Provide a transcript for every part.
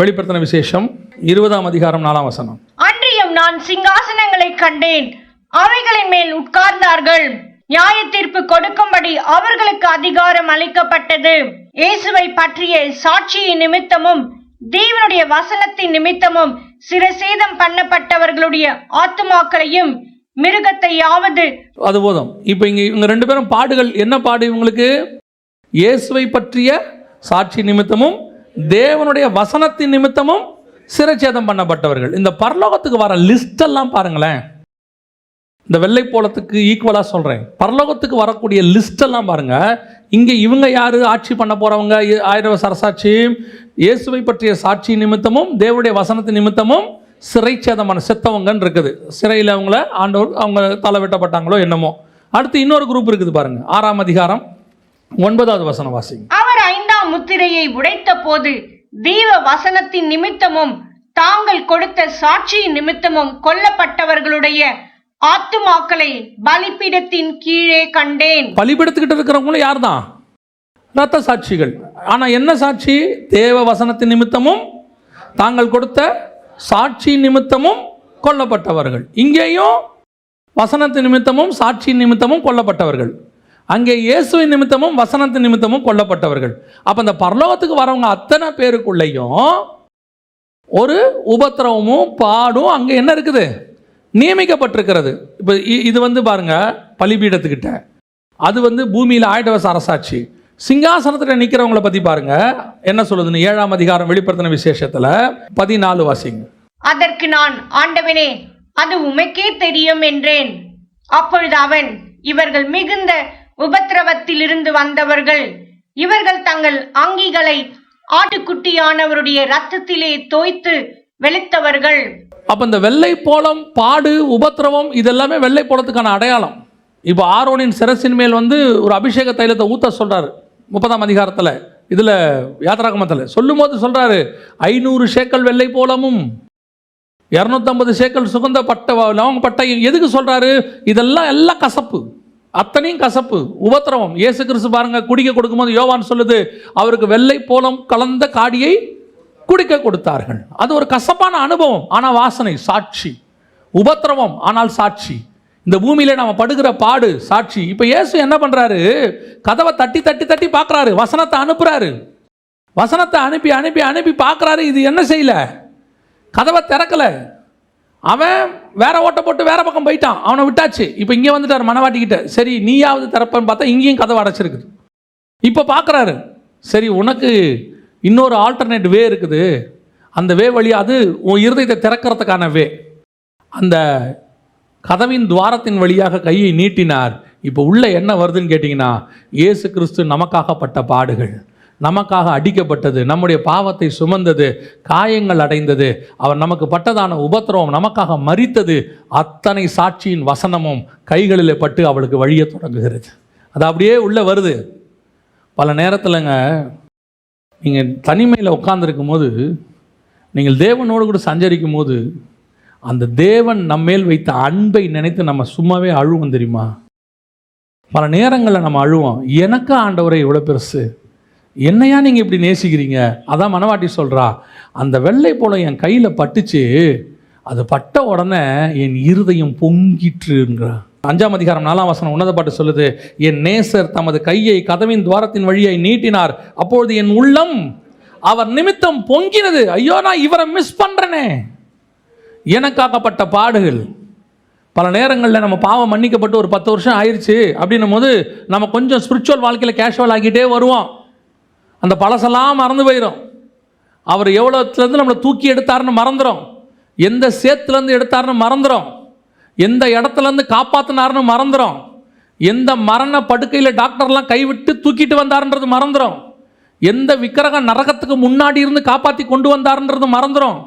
வெளிப்படுத்தின விசேஷம் இருபதாம் அதிகாரம் நாலாம் வசனம். அன்றியும் நான் சிங்காசனங்களை கண்டேன். அவைகளின் மேல் உட்கார்ந்தார்கள். நியாய தீர்ப்பு கொடுக்கும்படி அவர்களுக்கு அதிகாரம் அளிக்கப்பட்டது. இயேசுவை பற்றிய சாட்சியின் நிமித்தமும் தேவனுடைய வசனத்தின் நிமித்தமும் சிரசேதம் பண்ணப்பட்டவர்களுடைய ஆத்துமாக்களையும் மிருகத்தையாவது அது போதும். இப்போ இங்கே இவங்க ரெண்டு பேரும் பாடுகள் என்ன பாடு இவங்களுக்கு? இயேசுவை பற்றிய சாட்சி நிமித்தமும் தேவனுடைய வசனத்தின் நிமித்தமும் சிரச்சேதம் பண்ணப்பட்டவர்கள். இந்த பரலோகத்துக்கு வர லிஸ்டெல்லாம் பாருங்களேன். இந்த வெள்ளை போலத்துக்கு ஈக்குவலாக சொல்கிறேன் பரலோகத்துக்கு வரக்கூடிய லிஸ்ட் எல்லாம் இங்கே இவங்க யார்? ஆட்சி பண்ண போகிறவங்க ஆயிரம் சரசாட்சி இயேசுவை பற்றிய சாட்சி நிமித்தமும் தேவனுடைய வசனத்தின் நிமித்தமும் சிறைச்சேதமான செத்தவங்கன்னு இருக்குது. சிறையில் அவங்கள ஆண்டவர் அவங்க தலை வெட்டப்பட்டாங்களோ என்னமோ. அடுத்து இன்னொரு குரூப் இருக்குது பாருங்கள் ஆறாம் அதிகாரம் ஒன்பதாவது வசனம் வாசிங்க. முத்திரையை உடைத்த போது தேவ வசனத்தின் நிமித்தமும் தாங்கள் கொடுத்த சாட்சியின் நிமித்தமும் கொல்லப்பட்டவர்களுடைய ஆத்துமாக்களை பலிபீடத்தின் கீழே கண்டேன். பலிபீடத்துக்கிட்ட இருக்கிறவங்களும் யார் தான் ரத்த சாட்சிகள். ஆனால் என்ன சாட்சி? தேவ வசனத்தின் நிமித்தமும் தாங்கள் கொடுத்த சாட்சி நிமித்தமும் கொல்லப்பட்டவர்கள். இங்கேயும் வசனத்தின் நிமித்தமும் சாட்சி நிமித்தமும் கொல்லப்பட்டவர்கள். அங்கே இயேசுவின் நிமித்தமும் வசனத்தின் நிமித்தமும் கொல்லப்பட்டவர்கள். அப்போ இந்த பரலோகத்துக்கு வரவங்க அத்தனை பேருக்குள்ளேயும் ஒரு உபத்திரவமும் பாடும் அங்கே என்ன இருக்குது? நியமிக்கப்பட்டிருக்கிறது. இப்போ இ- இது வந்து பாருங்க பலிபீடத்துக்கிட்ட. அது வந்து பூமியில் ஆயிட்டவச அரசாட்சி. சிங்காசனத்தில் நிற்கிறவங்கள பற்றி பாருங்க. என்ன சொல்லுதுன்னு ஏழாம் அதிகாரம் வெளிப்படுத்தின விசேஷத்தில் பதினாலு வாசிங்க. அதற்கு நான் ஆண்டவனே அது உமக்கே தெரியும் என்றேன். அப்பொழுது அவன் இவர்கள் மிகுந்த உபத்திரவத்திலிருந்து வந்தவர்கள். இவர்கள் தங்கள் அங்கிகளை ஆட்டுக்குட்டியானவருடைய ரத்தத்திலே தோய்த்து வெளுத்தவர்கள். அப்போ இந்த வெள்ளை போலம் பாடு உபத்திரவம் இதெல்லாமே வெள்ளை போலத்துக்கான அடையாளம். இப்போ ஆரோனின் சிரசின் மேல் வந்து ஒரு அபிஷேக தைலத்தை ஊத்த சொல்றாரு. முப்பதாம் அதிகாரத்தில் இதில் யாத்திராகமத்தில் சொல்லும்போது சொல்கிறாரு ஐநூறு சேக்கல் வெள்ளை போலமும் இரநூத்தம்பது சேக்கல் சுகந்த பட்ட லவங்க பட்டையும் எதுக்கு சொல்கிறாரு இதெல்லாம் எல்லாம் கசப்பு. அத்தனையும் கசப்பு உபத்திரவம். இயேசு கிறிஸ்து பாருங்க குடிக்க கொடுக்கும்போது யோவான் சொல்லுது அவருக்கு வெள்ளை போலம் கலந்த காடியை குடிக்க கொடுத்தார்கள். அது ஒரு கசப்பான அனுபவம் ஆனால் வாசனை சாட்சி. உபத்திரவம் ஆனால் சாட்சி. இந்த பூமியில் நம்ம படுகிற பாடு சாட்சி. இப்போ இயேசு என்ன பண்ணுறாரு கதவை தட்டி தட்டி தட்டி பார்க்குறாரு வசனத்தை அனுப்புகிறாரு வசனத்தை அனுப்பி அனுப்பி அனுப்பி பார்க்குறாரு இது என்ன செய்யல? கதவை திறக்கல. அவன் வேற ஓட்ட போட்டு வேற பக்கம் போயிட்டான். அவனை விட்டாச்சு. இப்போ இங்கே வந்துட்டார் மனவாட்டிக்கிட்ட. சரி நீயாவது திறப்பன்னு பார்த்தா இங்கேயும் கதவை அடைச்சிருக்குது. இப்போ பார்க்குறாரு சரி உனக்கு இன்னொரு ஆல்டர்னேட் வே இருக்குது. அந்த வே வழி அது உன் இருதயத்தை திறக்கிறதுக்கான வே அந்த கதவின் துவாரத்தின் வழியாக கையை நீட்டினார். இப்போ உள்ள என்ன வருதுன்னு கேட்டிங்கன்னா இயேசு கிறிஸ்து நமக்காகப்பட்ட பாடுகள். நமக்காக அடிக்கப்பட்டது நம்முடைய பாவத்தை சுமந்தது காயங்கள் அடைந்தது அவர் நமக்கு பட்டதான உபத்திரவம் நமக்காக மறித்தது அத்தனை சாட்சியின் வசனமும் கைகளில் பட்டு அவளுக்கு வழிய தொடங்குகிறது. அது அப்படியே உள்ளே வருது. பல நேரத்தில்ங்க நீங்கள் தனிமையில் உட்கார்ந்திருக்கும் போது நீங்கள் தேவனோடு கூட சஞ்சரிக்கும் போது அந்த தேவன் நம்மேல் வைத்த அன்பை நினைத்து நம்ம சும்மாவே அழுவோம் தெரியுமா? பல நேரங்களில் நம்ம அழுவோம். எனக்கா ஆண்டவரை இவ்வளோ பெருசு. என்னையா நீங்கள் இப்படி நேசிக்கிறீங்க? அதான் மனவாட்டி சொல்கிறா அந்த வெள்ளை போல என் கையில் பட்டுச்சு அது பட்ட உடனே என் இருதயம் பொங்கிட்டுங்கிறா அஞ்சாம் அதிகாரம் நாலாம் வசனம் உன்னத பாட்டு சொல்லுது என் நேசர் தமது கையை கதவின் துவாரத்தின் வழியை நீட்டினார் அப்பொழுது என் உள்ளம் அவர் நிமித்தம் பொங்கினது. ஐயோ நான் இவரை மிஸ் பண்ணுறேனே எனக்காகப்பட்ட பாடுகள். பல நேரங்களில் நம்ம பாவம் மன்னிக்கப்பட்டு ஒரு பத்து வருஷம் ஆயிடுச்சு அப்படின்னும் போது நம்ம கொஞ்சம் ஸ்பிரிச்சுவல் வாழ்க்கையில் கேஷுவல் ஆக்கிட்டே வருவோம். அந்த பழசெல்லாம் மறந்து போயிடும் அவர் எவ்வளோத்துலேருந்து நம்மளை தூக்கி எடுத்தாருன்னு மறந்துடும் எந்த சேத்துலேருந்து எடுத்தாருன்னு மறந்துடும் எந்த இடத்துலேருந்து காப்பாற்றினாருன்னு மறந்துடும் எந்த மரண படுக்கையில் டாக்டர்லாம் கைவிட்டு தூக்கிட்டு வந்தாருன்றது மறந்துடும் எந்த விக்கிரக நரகத்துக்கு முன்னாடி இருந்து காப்பாற்றி கொண்டு வந்தாருன்றது மறந்துடும்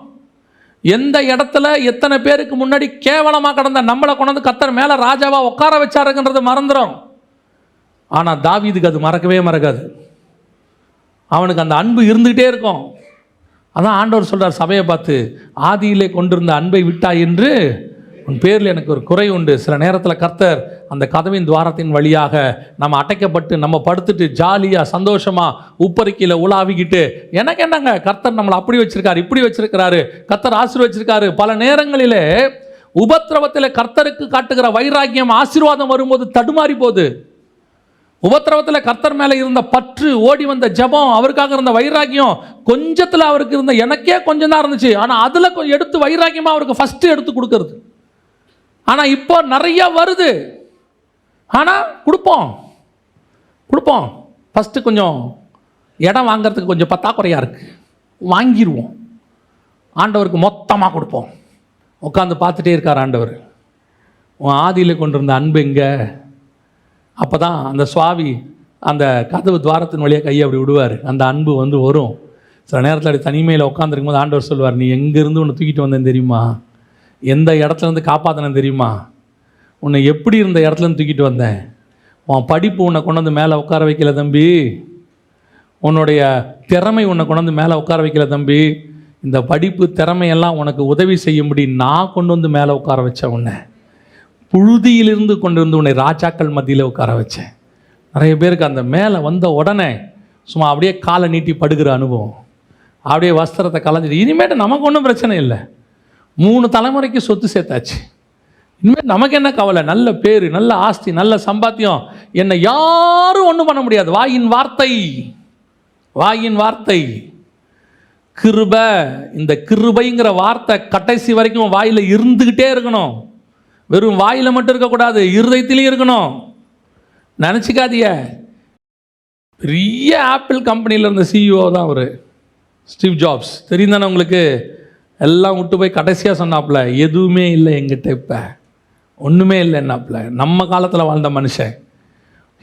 எந்த இடத்துல எத்தனை பேருக்கு முன்னாடி கேவலமாக கிடந்த நம்மளை கொண்டாந்து கத்தர் மேலே ராஜாவாக உட்கார வச்சாருங்கன்றது மறந்துடும் ஆனால் தாவிதுக்கு அது மறக்கவே மறக்காது. அவனுக்கு அந்த அன்பு இருந்துகிட்டே இருக்கும். அதான் ஆண்டவர் சொல்கிறார் சபையை பார்த்து ஆதியிலே கொண்டிருந்த அன்பை விட்டாய் என்று உன் பேரில் எனக்கு ஒரு குறை உண்டு. சில நேரத்தில் கர்த்தர் அந்த கதவின் துவாரத்தின் வழியாக நம்ம அடைக்கப்பட்டு நம்ம படுத்துட்டு ஜாலியாக சந்தோஷமாக உப்பரிக்கையில் உலாவிக்கிட்டு எனக்கு என்னங்க? கர்த்தர் நம்மளை அப்படி வச்சுருக்காரு இப்படி வச்சுருக்கிறாரு கர்த்தர் ஆசீர்வச்சிருக்காரு. பல நேரங்களிலே உபத்திரவத்தில் கர்த்தருக்கு காட்டுகிற வைராக்கியம் ஆசீர்வாதம் வரும்போது தடுமாறி போகுது. உபத்திரவத்தில் கர்த்தர் மேலே இருந்த பற்று ஓடி வந்த ஜெபம் அவருக்காக இருந்த வைராக்கியம் கொஞ்சத்தில் அவருக்கு இருந்த எனக்கே கொஞ்சம் தான் இருந்துச்சு. ஆனால் அதில் கொஞ்சம் எடுத்து வைராக்கியமாக அவருக்கு ஃபஸ்ட்டு எடுத்து கொடுக்கறது. ஆனால் இப்போ நிறைய வருது. ஆனால் கொடுப்போம். கொடுப்போம். ஃபஸ்ட்டு கொஞ்சம் இடம் வாங்குறதுக்கு கொஞ்சம் பத்தாக்குறையாக இருக்குது வாங்கிடுவோம் ஆண்டவருக்கு மொத்தமாக கொடுப்போம். உட்காந்து பார்த்துட்டே இருக்கார் ஆண்டவர். உன் ஆதியில் கொண்டிருந்த அன்பு எங்கே? அப்போ தான் அந்த சுவாமி அந்த கதவு துவாரத்தின் வழியாக கையை அப்படி விடுவார். அந்த அன்பு வந்து வரும். சில நேரத்தில் அப்படி தனிமையில் உட்காந்துருக்கும் போது ஆண்டவர் சொல்லுவார் நீ எங்கேருந்து உன்னை தூக்கிட்டு வந்தேன் தெரியுமா? எந்த இடத்துலேருந்து காப்பாற்றினேன் தெரியுமா? உன்னை எப்படி இருந்த இடத்துலேருந்து தூக்கிட்டு வந்தேன்? உன் படிப்பு உன்னை கொண்டு வந்து மேலே உட்கார வைக்கல தம்பி. உன்னுடைய திறமை உன்னை கொண்டு வந்து மேலே உட்கார வைக்கல தம்பி. இந்த படிப்பு திறமையெல்லாம் உனக்கு உதவி செய்யும்படி நான் கொண்டு வந்து மேலே உட்கார வச்சேன் உன்னை. புழுதியிலிருந்து கொண்டு வந்து உன்னை ராஜாக்கள் மத்தியில் உட்கார வச்சேன். நிறைய பேருக்கு அந்த மேலே வந்த உடனே சும்மா அப்படியே காலை நீட்டி படுகிற அனுபவம். அப்படியே வஸ்திரத்தை கலைஞ்சிட்டு இனிமேட்டு நமக்கு ஒன்றும் பிரச்சனை இல்லை. மூணு தலைமுறைக்கு சொத்து சேர்த்தாச்சு. இனிமேல் நமக்கு என்ன கவலை? நல்ல பேர் நல்ல ஆஸ்தி நல்ல சம்பாத்தியம். என்னை யாரும் ஒன்றும் பண்ண முடியாது. வாயின் வார்த்தை. வாயின் வார்த்தை. கிருப இந்த கிருபைங்கிற வார்த்தை கடைசி வரைக்கும் வாயில் இருந்துக்கிட்டே இருக்கணும். வெறும் வாயில் மட்டும் இருக்கக்கூடாது இருதயத்திலையும் இருக்கணும். நினச்சிக்காதிய பெரிய ஆப்பிள் கம்பெனியில் இருந்த சிஇஓ தான் அவர். Steve jobs. தெரியும் தானே உங்களுக்கு? எல்லாம் விட்டு போய் கடைசியாக சொன்னாப்புல எதுவுமே இல்லை எங்கிட்ட இப்போ. ஒன்றுமே இல்லைன்னாப்புல நம்ம காலத்தில் வாழ்ந்த மனுஷன்.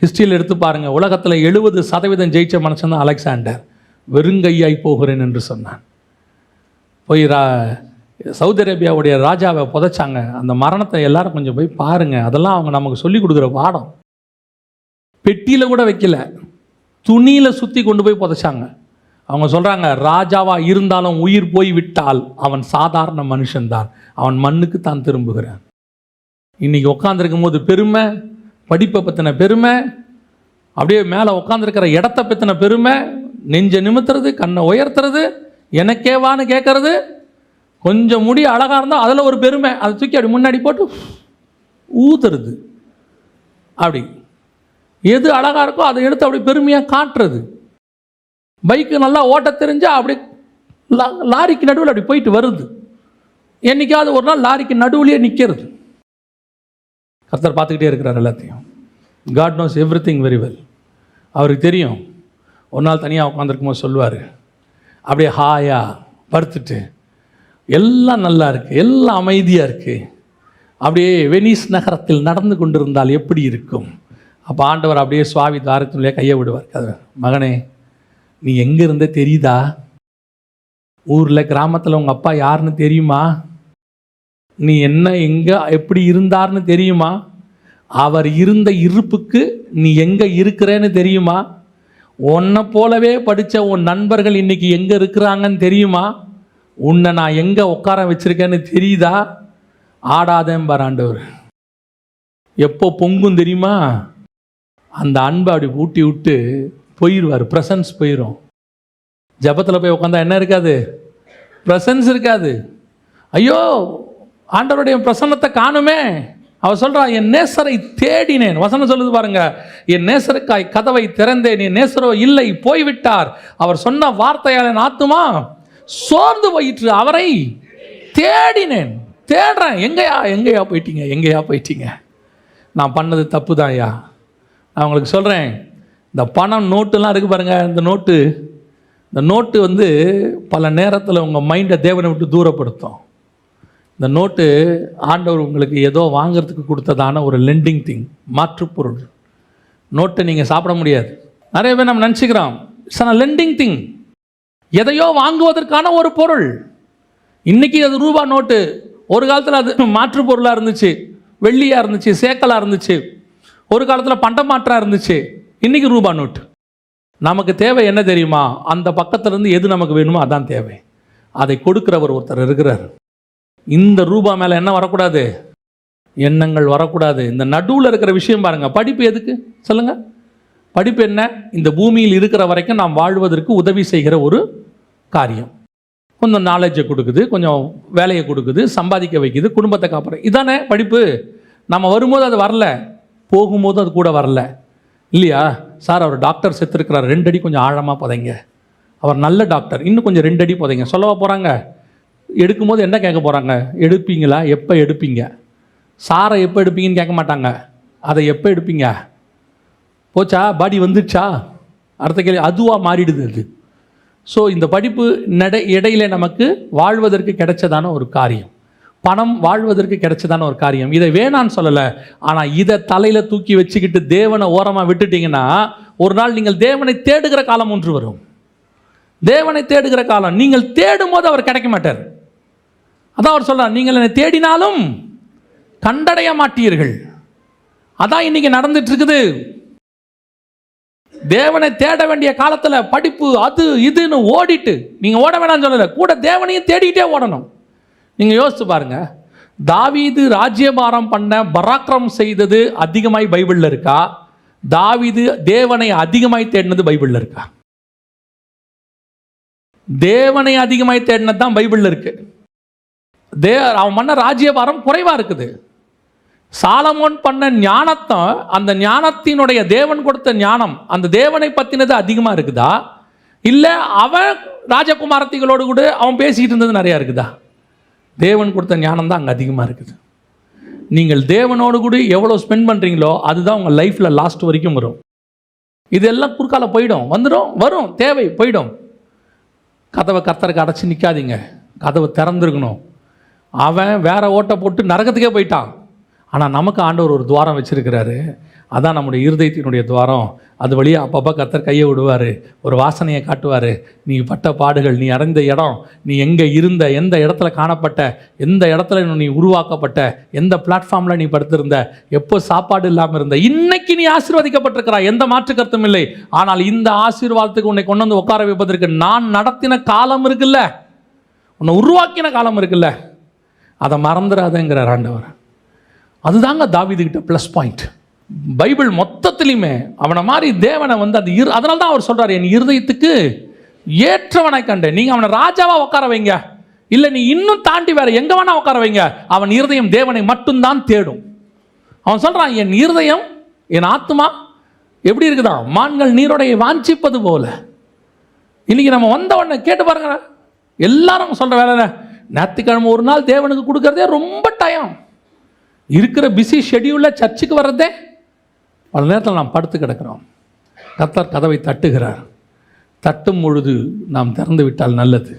ஹிஸ்ட்ரியில் எடுத்து பாருங்கள் உலகத்தில் எழுபது சதவீதம் ஜெயிச்ச மனுஷன் தான் அலெக்சாண்டர். வெறுங்கையாய் போகிறேன் என்று சொன்னான். போய் ரா சவுதி அரேபியாவுடைய ராஜாவை புதைச்சாங்க. அந்த மரணத்தை எல்லாரும் கொஞ்சம் போய் பாருங்கள் அதெல்லாம் அவங்க நமக்கு சொல்லி கொடுக்குற பாடம். பெட்டியில் கூட வைக்கல. துணியில் சுற்றி கொண்டு போய் புதைச்சாங்க. அவங்க சொல்கிறாங்க ராஜாவாக இருந்தாலும் உயிர் போய் விட்டால் அவன் சாதாரண மனுஷன்தான் அவன் மண்ணுக்கு தான் திரும்புகிறான். இன்னைக்கு உட்காந்துருக்கும் போது பெருமை படிப்பை பற்றின பெருமை அப்படியே மேலே உட்காந்துருக்கிற இடத்த பற்றின பெருமை நெஞ்சை நிமித்துறது கண்ணை உயர்த்துறது எனக்கேவான்னு கேட்கறது கொஞ்சம் முடி அழகாக இருந்தால் அதில் ஒரு பெருமை. அதை தூக்கி அப்படி முன்னாடி போட்டு ஊத்துறது அப்படி. எது அழகாக இருக்கோ அதை எடுத்து அப்படி பெருமையாக காட்டுறது. பைக்கு நல்லா ஓட்ட தெரிஞ்சால் அப்படி லா- லாரிக்கு நடுவில் அப்படி போயிட்டு வருது. என்னைக்காவது ஒரு நாள் லாரிக்கு நடுவுலேயே நிற்கிறது கர்த்தர் பார்த்துக்கிட்டே இருக்கிறார் எல்லாத்தையும். God knows everything very well அவருக்கு தெரியும். ஒரு நாள் தனியாக உட்காந்துருக்கும் போது சொல்லுவார். அப்படியே ஹாயா படுத்துட்டு எல்லாம் நல்லா இருக்குது எல்லாம் அமைதியாக இருக்குது அப்படியே வெனிஸ் நகரத்தில் நடந்து கொண்டிருந்தால் எப்படி இருக்கும்? அப்போ ஆண்டவர் அப்படியே சுவாமி தாரத்தினுள்ளே கையை விடுவார். கதை மகனே நீ எங்கே இருந்தே தெரியுதா? ஊரில் கிராமத்தில் உங்கள் அப்பா யாருன்னு தெரியுமா? நீ என்ன எங்கே எப்படி இருந்தார்னு தெரியுமா? அவர் இருந்த இருப்புக்கு நீ எங்கே இருக்கிறேன்னு தெரியுமா? உன்னை போலவே படித்த உன் நண்பர்கள் இன்னைக்கு எங்கே இருக்கிறாங்கன்னு தெரியுமா? உன்னை நான் எங்கே உட்கார வச்சிருக்கேன்னு தெரியுதா? ஆடாதேம்பார் ஆண்டவர். எப்போ பொங்கும் தெரியுமா? அந்த அன்பை அப்படி ஊட்டி விட்டு போயிடுவார் ப்ரெசன்ஸ் போயிடும் ஜபத்தில் போய் உட்காந்தா என்ன இருக்காது? ப்ரெசன்ஸ் இருக்காது. ஐயோ ஆண்டவருடைய பிரசன்னத்தை காணுமே. அவர் சொல்கிறா என் நேசரை தேடினேன். வசனம் சொல்லுது பாருங்க. என் நேசருக்காய் கதவை திறந்தேன். என் நேசரோ இல்லை போய்விட்டார். அவர் சொன்ன வார்த்தையால் என் ஆத்துமா? சோர்ந்து போயிற்று அவரை தேடினேன். தேடுறேன் எங்கேயா எங்கேயா போயிட்டீங்க எங்கேயா போயிட்டீங்க? நான் பண்ணது தப்பு தான்யா. நான் உங்களுக்கு சொல்கிறேன் இந்த பணம் நோட்டுலாம் இருக்குது பாருங்கள் இந்த நோட்டு. இந்த நோட்டு வந்து பல நேரத்தில் உங்கள் மைண்டை தேவனை விட்டு தூரப்படுத்தும். இந்த நோட்டு ஆண்டவர் உங்களுக்கு ஏதோ வாங்குறதுக்கு கொடுத்ததான ஒரு லெண்டிங் திங் மாற்றுப்பொருள். நோட்டை நீங்கள் சாப்பிட முடியாது. நிறைய பேர் நம்ம நினச்சிக்கிறோம் இட்ஸ் அ லெண்டிங் திங் எதையோ வாங்குவதற்கான ஒரு பொருள். இன்னைக்கு அது ரூபா நோட்டு. ஒரு காலத்தில் அது மாற்று பொருளாக இருந்துச்சு. வெள்ளியாக இருந்துச்சு சேக்கலாக இருந்துச்சு. ஒரு காலத்தில் பண்டமாற்றாக இருந்துச்சு. இன்றைக்கி ரூபா நோட்டு. நமக்கு தேவை என்ன தெரியுமா? அந்த பக்கத்துலேருந்து எது நமக்கு வேணுமோ அதான் தேவை. அதை கொடுக்குறவர் ஒருத்தர் இருக்கிறார். இந்த ரூபா மேலே என்ன வரக்கூடாது? எண்ணங்கள் வரக்கூடாது. இந்த நடுவில் இருக்கிற விஷயம் பாருங்கள் படிப்பு எதுக்கு? சொல்லுங்கள் படிப்பு என்ன? இந்த பூமியில் இருக்கிற வரைக்கும் நாம் வாழ்வதற்கு உதவி செய்கிற ஒரு காரியம். கொஞ்சம் நாலேஜை கொடுக்குது கொஞ்சம் வேலையை கொடுக்குது சம்பாதிக்க வைக்குது குடும்பத்தை காப்பாற இதானே படிப்பு. நம்ம வரும்போது அது வரல போகும்போது அது கூட வரல. இல்லையா? சார் அவர் டாக்டர் செத்துருக்கிறார் ரெண்டு அடி கொஞ்சம் ஆழமாக புதைங்க. அவர் நல்ல டாக்டர் இன்னும் கொஞ்சம் ரெண்டு அடி புதைங்க. சொல்லவா போகிறாங்க எடுக்கும்போது என்ன கேட்க போகிறாங்க எடுப்பீங்களா? எப்போ எடுப்பீங்க? சாரை எப்போ எடுப்பீங்கன்னு கேட்க மாட்டாங்க. அதை எப்போ எடுப்பீங்க? போச்சா? பாடி வந்துடுச்சா? அடுத்த கேள்வி அதுவாக மாறிடுது அது. ஸோ இந்த படிப்பு நட இடையில நமக்கு வாழ்வதற்கு கிடைச்சதான ஒரு காரியம். பணம் வாழ்வதற்கு கிடைச்சதான ஒரு காரியம். இதை வேணான்னு சொல்லலை. ஆனால் இதை தலையில் தூக்கி வச்சுக்கிட்டு தேவனை ஓரமாக விட்டுட்டீங்கன்னா ஒரு நாள் நீங்கள் தேவனை தேடுகிற காலம் ஒன்று வரும். தேவனை தேடுகிற காலம். நீங்கள் தேடும் போது அவர் கிடைக்க மாட்டார். அதான் அவர் சொல்கிறார் நீங்கள் என்னை தேடினாலும் கண்டடைய மாட்டீர்கள். அதான் இன்னைக்கு நடந்துட்டு இருக்குது. தேவனை தேட வேண்டிய காலத்தில் படிப்பு அது இதுன்னு ஓடிட்டு நீங்கள் ஓட வேணாம்னு சொல்லலை கூட தேவனையும் தேடிக்கிட்டே ஓடணும். நீங்கள் யோசித்து பாருங்கள் தாவீது ராஜ்யபாரம் பண்ண பராக்கிரம் செய்தது அதிகமாய் பைபிளில் இருக்கா? தாவீது தேவனை அதிகமாய் தேடினது பைபிளில் இருக்கா? தேவனை அதிகமாய் தேடினது தான் பைபிளில் இருக்கு. தே அவன் பண்ண ராஜ்யபாரம் குறைவாக இருக்குது. சாலமோன் பண்ண ஞானத்தை அந்த ஞானத்தினுடைய தேவன் கொடுத்த ஞானம் அந்த தேவனை பற்றினது அதிகமாக இருக்குதா? இல்லை அவன் ராஜகுமாரத்திகளோடு கூட அவன் பேசிக்கிட்டு இருந்தது நிறையா இருக்குதா? தேவன் கொடுத்த ஞானம் தான் அங்கே அதிகமாக இருக்குது. நீங்கள் தேவனோடு கூட எவ்வளோ ஸ்பெண்ட் பண்ணுறீங்களோ அதுதான் உங்கள் லைஃப்பில் லாஸ்ட் வரைக்கும் வரும். இதெல்லாம் குறுக்கால போயிடும். வந்துடும் வரும். தேவை போயிடும். கதவை கர்த்தருக்கு அடைச்சி நிற்காதீங்க கதவை திறந்துருக்கணும். அவன் வேற ஓட்டை போட்டு நரகத்துக்கே போயிட்டான். ஆனால் நமக்கு ஆண்டவர் ஒரு துவாரம் வச்சுருக்கிறாரு. அதான் நம்முடைய இருதயத்தினுடைய துவாரம். அது வழியாக அப்பப்போ கத்தர் கையை விடுவார். ஒரு வாசனையை காட்டுவார். நீ பட்ட பாடுகள் நீ அடைந்த இடம் நீ எங்கே இருந்த எந்த இடத்துல காணப்பட்ட எந்த இடத்துல நீ உருவாக்கப்பட்ட எந்த பிளாட்ஃபார்மில் நீ படுத்திருந்த எப்போ சாப்பாடு இல்லாமல் இருந்த இன்னைக்கு நீ ஆசீர்வதிக்கப்பட்டிருக்கிறாய். எந்த மாற்று கருத்தும் இல்லை. ஆனால் இந்த ஆசீர்வாதத்துக்கு உன்னை கொண்டு வந்து உட்கார வைப்பதற்கு நான் நடத்தின காலம் இருக்குல்ல. உன்னை உருவாக்கின காலம் இருக்குல்ல. அதை மறந்துடாதேங்கிறார் ஆண்டவர். அதுதாங்க தாவிதுகிட்ட ப்ளஸ் பாயிண்ட் பைபிள் மொத்தத்துலையுமே அவனை மாதிரி தேவனை வந்து அந்த இரு அதனால தான் அவர் சொல்கிறார் என் இருதயத்துக்கு ஏற்றவனை கண்டு நீங்கள் அவனை ராஜாவாக உட்கார வைங்க. இல்லை நீ இன்னும் தாண்டி வேற எங்கே வேணா உட்கார வைங்க. அவன் இருதயம் தேவனை மட்டும்தான் தேடும். அவன் சொல்கிறான் என் இருதயம் என் ஆத்மா எப்படி இருக்குதான் மான்கள் நீரோடையை வாஞ்சிப்பது போல. இன்னைக்கு நம்ம வந்த உடனே கேட்டு பாருங்க. எல்லாரும் சொல்கிற வேலை ஞாயிற்றுக்கிழமை ஒரு நாள் தேவனுக்கு கொடுக்கறதே ரொம்ப டயம் இருக்கிற பிஸி ஷெடியூலில் சர்ச்சுக்கு வர்றதே? பல நேரத்தில் நாம் படுத்து கிடக்கிறோம். கத்தார் கதவை தட்டுகிறார். தட்டும் பொழுது நாம் திறந்து விட்டால் நல்லது.